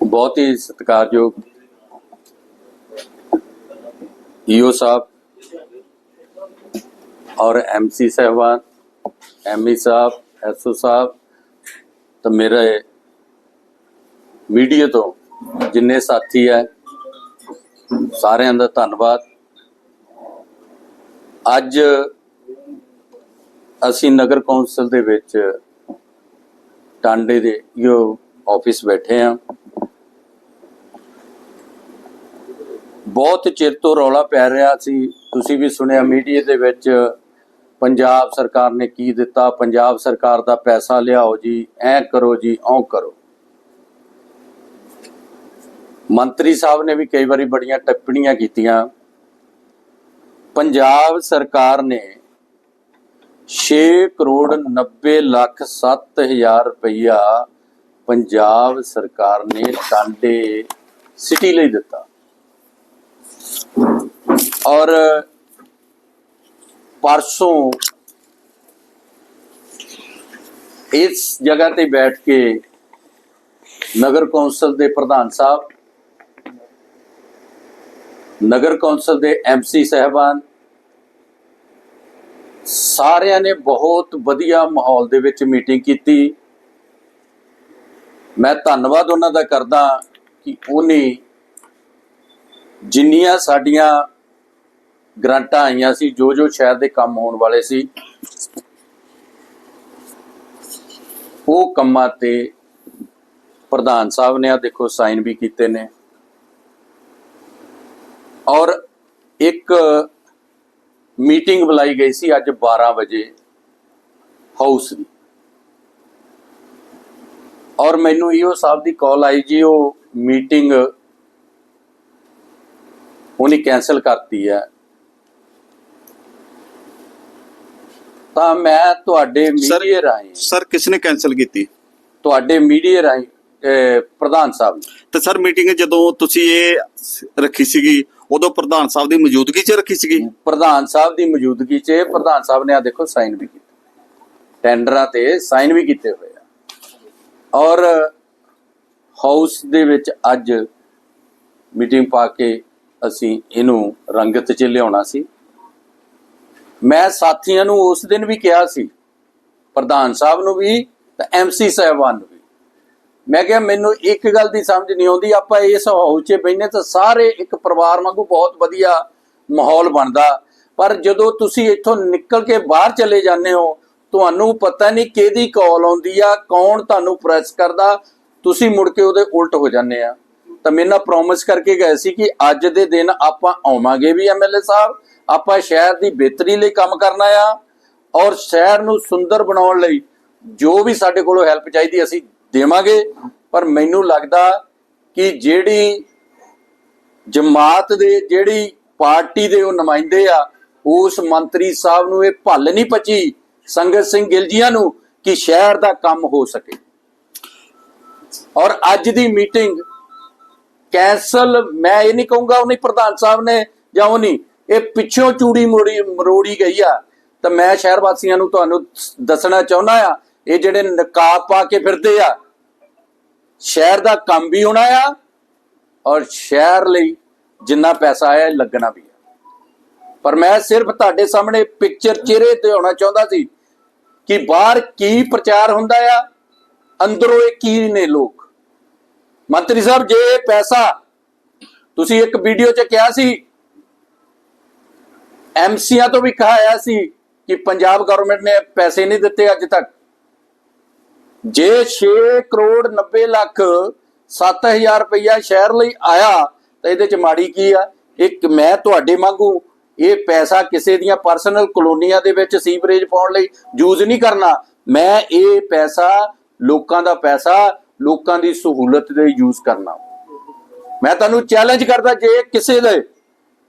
ਬਹੁਤ ਹੀ ਸਤਿਕਾਰਯੋਗ ਈਓ ਸਾਹਿਬ ਔਰ ਐਮਸੀ ਸਾਹਿਬਾਨ ਐਮਈ ਸਾਹਿਬ ਐਸਓ ਸਾਹਿਬ ਤੇ ਮੇਰੇ ਮੀਡੀਆ ਤੋਂ ਜਿੰਨੇ ਸਾਥੀ ਹੈ, ਸਾਰਿਆਂ ਦਾ ਧੰਨਵਾਦ। ਅੱਜ ਅਸੀਂ ਨਗਰ ਕੌਂਸਲ ਦੇ ਵਿੱਚ ਟਾਂਡੇ ਦੇ ਜੋ ਆਫਿਸ ਬੈਠੇ ਆ ਬਹੁਤ ਚਿਰ ਤੋਂ ਰੌਲਾ ਪੈ ਰਿਹਾ ਸੀ। ਤੁਸੀਂ ਵੀ ਸੁਣਿਆ ਮੀਡੀਆ ਦੇ ਵਿੱਚ, ਪੰਜਾਬ ਸਰਕਾਰ ਨੇ ਕੀ ਦਿੱਤਾ? ਪੰਜਾਬ ਸਰਕਾਰ ਦਾ ਪੈਸਾ ਲਿਆਓ ਜੀ, ਐ ਕਰੋ ਜੀ, ਔ ਕਰੋ। ਮੰਤਰੀ ਸਾਹਿਬ ਨੇ ਵੀ ਕਈ ਵਾਰੀ ਬੜੀਆਂ ਟਿੱਪਣੀਆਂ ਕੀਤੀਆਂ। ਪੰਜਾਬ ਸਰਕਾਰ ਨੇ 6 ਕਰੋੜ 90 ਲੱਖ 7000 ਰੁਪਈਆ ਪੰਜਾਬ ਸਰਕਾਰ ਨੇ ਟਾਂਡੇ ਸਿਟੀ ਲਈ ਦਿੱਤਾ। ਔਰ ਪਰਸੋਂ ਇਸ ਜਗ੍ਹਾ ਤੇ ਬੈਠ ਕੇ ਨਗਰ ਕੌਂਸਲ ਦੇ ਪ੍ਰਧਾਨ ਸਾਹਿਬ, ਨਗਰ ਕੌਂਸਲ ਦੇ ਐਮਸੀ ਸਹਿਬਾਨ, ਸਾਰਿਆਂ ਨੇ ਬਹੁਤ ਵਧੀਆ ਮਾਹੌਲ ਦੇ ਵਿੱਚ ਮੀਟਿੰਗ ਕੀਤੀ। ਮੈਂ ਧੰਨਵਾਦ ਉਹਨਾਂ ਦਾ ਕਰਦਾ ਕਿ ਉਹਨੇ ਜਿੰਨੀਆਂ ਸਾਡੀਆਂ ਗ੍ਰਾਂਟਾਂ ਆਈਆਂ ਸੀ, ਜੋ ਜੋ ਸ਼ਹਿਰ ਦੇ ਕੰਮ ਹੋਣ ਵਾਲੇ ਸੀ, ਉਹ ਕੰਮਾਂ ਤੇ ਪ੍ਰਧਾਨ ਸਾਹਿਬ ਨੇ ਆ ਦੇਖੋ ਸਾਈਨ ਵੀ ਕੀਤੇ ਨੇ। ਔਰ ਇੱਕ ਮੀਟਿੰਗ ਬੁਲਾਈ ਗਈ ਸੀ ਅੱਜ 12 ਵਜੇ, ਹਾਊਸ ਦੀ। ਔਰ ਮੈਨੂੰ ਈਓ ਸਾਹਿਬ ਦੀ ਕਾਲ ਆਈ ਜੀ, ਉਹ ਮੀਟਿੰਗ ਉਹਨੇ ਕੈਨਸਲ ਕਰਤੀ ਹੈ। ਤਾਂ ਮੈਂ ਤੁਹਾਡੇ ਮੀਡੀਆ ਰਾਹੀਂ ਸਰ ਕਿਸ ਨੇ ਕੈਨਸਲ ਕੀਤੀ? ਤੁਹਾਡੇ ਮੀਡੀਆ ਰਾਹੀਂ ਪ੍ਰਧਾਨ ਸਾਹਿਬ ਨੇ। ਤੇ ਸਰ ਮੀਟਿੰਗ ਜਦੋਂ ਤੁਸੀਂ ਇਹ ਰੱਖੀ ਸੀਗੀ ਉਦੋਂ ਪ੍ਰਧਾਨ ਸਾਹਿਬ ਦੀ ਮੌਜੂਦਗੀ 'ਚ ਰੱਖੀ ਸੀਗੀ? ਪ੍ਰਧਾਨ ਸਾਹਿਬ ਦੀ ਮੌਜੂਦਗੀ 'ਚ ਪ੍ਰਧਾਨ ਸਾਹਿਬ ਨੇ ਆ ਦੇਖੋ ਸਾਈਨ ਵੀ ਕੀਤੇ। ਟੈਂਡਰਾਂ ਤੇ ਸਾਈਨ ਵੀ ਕੀਤੇ ਹੋਏ ਆ। ਔਰ ਹਾਊਸ ਦੇ ਵਿੱਚ ਅੱਜ ਮੀਟਿੰਗ ਪਾ ਕੇ ਅਸੀਂ ਇਹਨੂੰ ਰੰਗਤ 'ਚ ਲਿਆਉਣਾ ਸੀ। ਮੈਂ ਸਾਥੀਆਂ ਨੂੰ ਉਸ ਦਿਨ ਵੀ ਕਿਹਾ ਸੀ, ਪ੍ਰਧਾਨ ਸਾਹਿਬ ਨੂੰ ਵੀ ਤੇ ਐਮਸੀ ਸਾਹਿਬਾਨ ਨੂੰ ਵੀ। ਮੈਂ ਕਿਹਾ ਮੈਨੂੰ ਇੱਕ ਗੱਲ ਦੀ ਸਮਝ ਨਹੀਂ ਆਉਂਦੀ, ਆਪਾਂ ਇਸ ਹਾਊਸ 'ਚ ਬੈਠੇ ਤਾਂ ਸਾਰੇ ਇੱਕ ਪਰਿਵਾਰ ਵਾਂਗੂ ਬਹੁਤ ਵਧੀਆ ਮਾਹੌਲ ਬਣਦਾ। ਪਰ ਜਦੋਂ ਤੁਸੀਂ ਇੱਥੋਂ ਨਿਕਲ ਕੇ ਬਾਹਰ ਚਲੇ ਜਾਂਦੇ ਹੋ, ਤੁਹਾਨੂੰ ਪਤਾ ਨਹੀਂ ਕਿਹਦੀ ਕਾਲ ਆਉਂਦੀ ਆ, ਕੌਣ ਤੁਹਾਨੂੰ ਪ੍ਰੈਸ ਕਰਦਾ, ਤੁਸੀਂ ਮੁੜ ਕੇ ਉਹਦੇ ਉਲਟ ਹੋ ਜਾਂਦੇ ਆ। ਤਾਂ ਮੇਰੇ ਨਾਲ ਪ੍ਰੋਮਿਸ ਕਰਕੇ ਗਏ ਸੀ ਕਿ ਅੱਜ ਦੇ ਦਿਨ ਆਪਾਂ ਆਵਾਂਗੇ ਵੀ ਐਮਐਲਏ ਸਾਹਿਬ। ਆਪਾਂ ਸ਼ਹਿਰ ਦੀ ਬਿਹਤਰੀ ਲਈ ਕੰਮ ਕਰਨਾ ਆ ਔਰ ਸ਼ਹਿਰ ਨੂੰ ਸੁੰਦਰ ਬਣਾਉਣ ਲਈ ਜੋ ਵੀ ਸਾਡੇ ਕੋਲੋਂ ਹੈਲਪ ਚਾਹੀਦੀ ਅਸੀਂ ਦੇਵਾਂਗੇ। ਪਰ ਮੈਨੂੰ ਲੱਗਦਾ ਕਿ ਜਿਹੜੀ ਜਮਾਤ ਦੇ, ਜਿਹੜੀ ਪਾਰਟੀ ਦੇ ਉਹ ਨੁਮਾਇੰਦੇ ਆ, ਉਸ ਮੰਤਰੀ ਸਾਹਿਬ ਨੂੰ ਇਹ ਭੱਲ ਨਹੀਂ ਪਚੀ ਸੰਗਤ ਸਿੰਘ ਗਿਲਜੀਆਂ ਨੂੰ ਕਿ ਸ਼ਹਿਰ ਦਾ ਕੰਮ ਹੋ ਸਕੇ। ਔਰ ਅੱਜ ਦੀ ਮੀਟਿੰਗ ਕੈਂਸਲ, ਮੈਂ ਇਹ ਨਹੀਂ ਕਹੂੰਗਾ ਉਹ ਨਹੀਂ ਪ੍ਰਧਾਨ ਸਾਹਿਬ ਨੇ ਜਾਂ ਉਹ ਨਹੀਂ, ਇਹ ਪਿੱਛੋਂ ਚੂੜੀ ਮੋੜੀ, ਮਰੋੜੀ ਗਈ ਆ। ਤਾਂ ਮੈਂ ਸ਼ਹਿਰ ਵਾਸੀਆਂ ਨੂੰ ਤੁਹਾਨੂੰ ਦੱਸਣਾ ਚਾਹੁੰਦਾ ਆ, ਇਹ ਜਿਹੜੇ ਨਕਾਬ ਪਾ ਕੇ ਫਿਰਦੇ ਆ, ਸ਼ਹਿਰ ਦਾ ਕੰਮ ਵੀ ਹੋਣਾ ਆ ਔਰ ਸ਼ਹਿਰ ਲਈ ਜਿੰਨਾ ਪੈਸਾ ਆਇਆ, ਲੱਗਣਾ ਵੀ ਆ। ਪਰ ਮੈਂ ਸਿਰਫ ਤੁਹਾਡੇ ਸਾਹਮਣੇ ਪਿਕਚਰ ਚਿਹਰੇ ਤੇ ਹੋਣਾ ਚਾਹੁੰਦਾ ਸੀ ਕਿ ਬਾਹਰ ਕੀ ਪ੍ਰਚਾਰ ਹੁੰਦਾ ਆ, ਅੰਦਰੋਂ ਇਹ ਕੀ ਨੇ ਲੋਕ? ਮੰਤਰੀ ਸਾਹਿਬ, ਜੇ ਪੈਸਾ ਤੁਸੀਂ ਇੱਕ ਵੀਡੀਓ 'ਚ ਕਿਹਾ ਸੀ ਐਮਸੀਆਂ ਤੋਂ ਵੀ ਕਹਾਇਆ ਸੀ ਕਿ ਪੰਜਾਬ ਗਵਰਨਮੈਂਟ ਨੇ ਪੈਸੇ ਨਹੀਂ ਦਿੱਤੇ ਅੱਜ ਤੱਕ। ਜੇ 6 ਕਰੋੜ 90 ਲੱਖ 7000 ਰੁਪਇਆ ਸ਼ਹਿਰ ਲਈ ਆਇਆ, ਤਾਂ ਇਹਦੇ 'ਚ ਮਾੜੀ ਕੀ ਆ? ਇੱਕ ਮੈਂ ਤੁਹਾਡੇ ਵਾਂਗੂ ਇਹ ਪੈਸਾ ਕਿਸੇ ਦੀਆਂ ਪਰਸਨਲ ਕਲੋਨੀਆਂ ਦੇ ਵਿੱਚ ਸੀਵਰੇਜ ਪਾਉਣ ਲਈ ਯੂਜ਼ ਨਹੀਂ ਕਰਨਾ। ਮੈਂ ਇਹ ਪੈਸਾ ਲੋਕਾਂ ਦਾ ਪੈਸਾ ਲੋਕਾਂ ਦੀ ਸਹੂਲਤ ਦੇ ਯੂਜ਼ ਕਰਨਾ। ਮੈਂ ਤੁਹਾਨੂੰ ਚੈਲੰਜ ਕਰਦਾ, ਜੇ ਕਿਸੇ ਦੇ,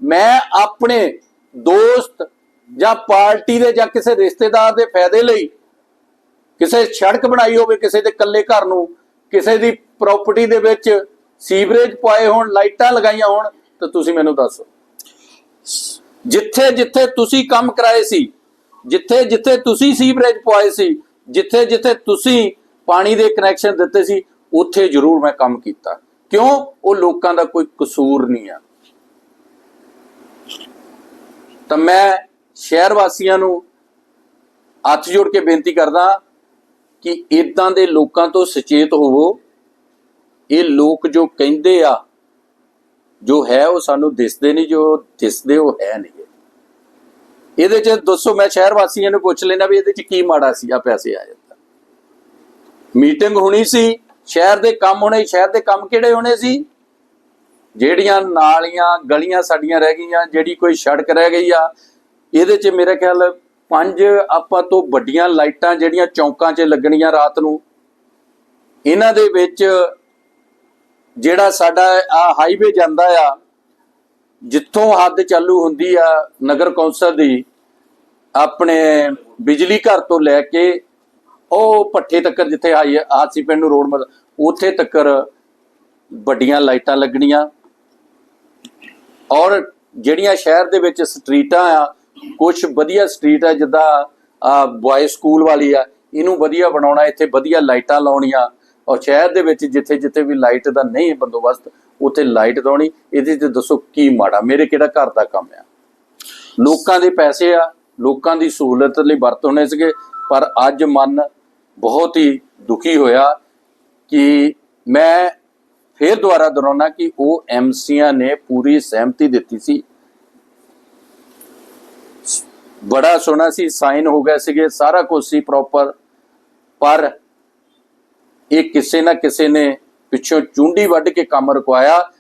ਮੈਂ ਆਪਣੇ ਦੋਸਤ ਜਾਂ ਪਾਰਟੀ ਦੇ ਜਾਂ ਕਿਸੇ ਰਿਸ਼ਤੇਦਾਰ ਦੇ ਫਾਇਦੇ ਲਈ ਕਿਸੇ ਸੜਕ ਬਣਾਈ ਹੋਵੇ, ਕਿਸੇ ਦੇ ਇਕੱਲੇ ਘਰ ਨੂੰ, ਕਿਸੇ ਦੀ ਪ੍ਰਾਪਰਟੀ ਦੇ ਵਿੱਚ ਸੀਵਰੇਜ ਪਾਏ ਹੋਣ, ਲਾਈਟਾਂ ਲਗਾਈਆਂ ਹੋਣ, ਤਾਂ ਤੁਸੀਂ ਮੈਨੂੰ ਦੱਸੋ ਜਿੱਥੇ ਜਿੱਥੇ ਤੁਸੀਂ ਕੰਮ ਕਰਾਏ ਸੀ, ਜਿੱਥੇ ਜਿੱਥੇ ਤੁਸੀਂ ਸੀਵਰੇਜ ਪਵਾਏ ਸੀ, ਜਿੱਥੇ ਜਿੱਥੇ ਤੁਸੀਂ ਪਾਣੀ ਦੇ ਕਨੈਕਸ਼ਨ ਦਿੱਤੇ ਸੀ, ਉੱਥੇ ਜ਼ਰੂਰ ਮੈਂ ਕੰਮ ਕੀਤਾ। ਕਿਉਂ? ਉਹ ਲੋਕਾਂ ਦਾ ਕੋਈ ਕਸੂਰ ਨਹੀਂ ਆ। ਤਾਂ ਮੈਂ ਸ਼ਹਿਰ ਵਾਸੀਆਂ ਨੂੰ ਹੱਥ ਜੋੜ ਕੇ ਬੇਨਤੀ ਕਰਦਾ ਕਿ ਇਦਾਂ ਦੇ ਲੋਕਾਂ ਤੋਂ ਸੁਚੇਤ ਹੋਵੋ। ਇਹ ਲੋਕ ਜੋ ਕਹਿੰਦੇ ਆ, ਜੋ ਹੈ ਉਹ ਸਾਨੂੰ ਦਿਸਦੇ ਨਹੀਂ, ਜੋ ਦਿਸਦੇ ਉਹ ਹੈ ਨਹੀਂ। ਇਹਦੇ ਚ ਦੱਸੋ, ਮੈਂ ਸ਼ਹਿਰ ਵਾਸੀਆਂ ਨੂੰ ਪੁੱਛ ਲੈਣਾ ਵੀ ਇਹਦੇ ਚ ਕੀ ਮਾੜਾ ਸੀ ਆ ਪੈਸੇ ਆਏ। ਮੀਟਿੰਗ ਹੋਣੀ ਸੀ, ਸ਼ਹਿਰ ਦੇ ਕੰਮ ਹੋਣੇ, ਸ਼ਹਿਰ ਦੇ ਕੰਮ ਕਿਹੜੇ ਹੋਣੇ ਸੀ? ਜਿਹੜੀਆਂ ਨਾਲੀਆਂ, ਗਲੀਆਂ ਸਾਡੀਆਂ ਰਹਿ ਗਈਆਂ, ਜਿਹੜੀ ਕੋਈ ਸੜਕ ਰਹਿ ਗਈ ਆ, ਇਹਦੇ 'ਚ ਮੇਰੇ ਖਿਆਲ ਪੰਜ ਆਪਾਂ ਤੋਂ ਵੱਡੀਆਂ ਲਾਈਟਾਂ ਜਿਹੜੀਆਂ ਚੌਂਕਾਂ 'ਚ ਲੱਗਣੀਆਂ ਰਾਤ ਨੂੰ, ਇਹਨਾਂ ਦੇ ਵਿੱਚ ਜਿਹੜਾ ਸਾਡਾ ਆ ਹਾਈਵੇ ਜਾਂਦਾ ਆ, ਜਿੱਥੋਂ ਹੱਦ ਚਾਲੂ ਹੁੰਦੀ ਆ ਨਗਰ ਕੌਂਸਲ ਦੀ, ਆਪਣੇ ਬਿਜਲੀ ਘਰ ਤੋਂ ਲੈ ਕੇ ਉਹ ਪੱਠੇ ਤੱਕ ਜਿੱਥੇ ਹਾਈ ਹਾਸੀ ਪਿੰਡ ਨੂੰ ਰੋਡ ਮਤ ਉੱਥੇ ਤੱਕ ਵੱਡੀਆਂ ਲਾਈਟਾਂ ਲੱਗਣੀਆਂ। ਔਰ ਜਿਹੜੀਆਂ ਸ਼ਹਿਰ ਦੇ ਵਿੱਚ ਸਟਰੀਟਾਂ ਆ ਕੁਝ ਵਧੀਆ ਸਟਰੀਟ ਆ, ਜਿੱਦਾਂ, ਆ ਬॉय ਸਕੂਲ ਵਾਲੀ ਆ, ਇਹਨੂੰ ਵਧੀਆ ਬਣਾਉਣਾ, ਇੱਥੇ ਵਧੀਆ ਲਾਈਟਾਂ ਲਾਉਣੀਆਂ। ਔਰ ਸ਼ਹਿਰ ਦੇ ਵਿੱਚ ਜਿੱਥੇ ਜਿੱਥੇ ਵੀ ਲਾਈਟ ਦਾ ਨਹੀਂ ਬੰਦੋਬਸਤ, ਉੱਥੇ ਲਾਈਟ ਲਾਉਣੀ, ਇਹਦੇ ਤੇ ਦੱਸੋ ਕੀ ਮਾੜਾ, ਮੇਰੇ ਕਿਹੜਾ ਘਰ ਦਾ ਕੰਮ ਆ? ਲੋਕਾਂ ਦੇ ਪੈਸੇ ਆ, ਲੋਕਾਂ ਦੀ ਸਹੂਲਤ ਲਈ ਵਰਤ ਹੋਣੇ ਸੀਗੇ, ਪਰ ਅੱਜ ਮਨ ਬਹੁਤ ਹੀ ਦੁਖੀ ਹੋਇਆ ਕਿ ਮੈਂ ਫੇਰ ਦੁਬਾਰਾ ਦੁਹਰਾਉਣਾ ਕਿ ਉਹ ਐਮਸੀਆਂ ਨੇ ਪੂਰੀ ਸਹਿਮਤੀ ਦਿੱਤੀ ਸੀ। ਬੜਾ ਸੋਹਣਾ ਸੀ, ਸਾਈਨ ਹੋ ਗਏ ਸੀਗੇ, ਸਾਰਾ ਕੁਝ ਸੀ ਪ੍ਰੋਪਰ ਪਰ ਇਹ ਕਿਸੇ ਨਾ ਕਿਸੇ ਨੇ ਪਿੱਛੋਂ ਚੁੰਡੀ ਵੱਢ ਕੇ ਕੰਮ ਰੁਕਵਾਇਆ।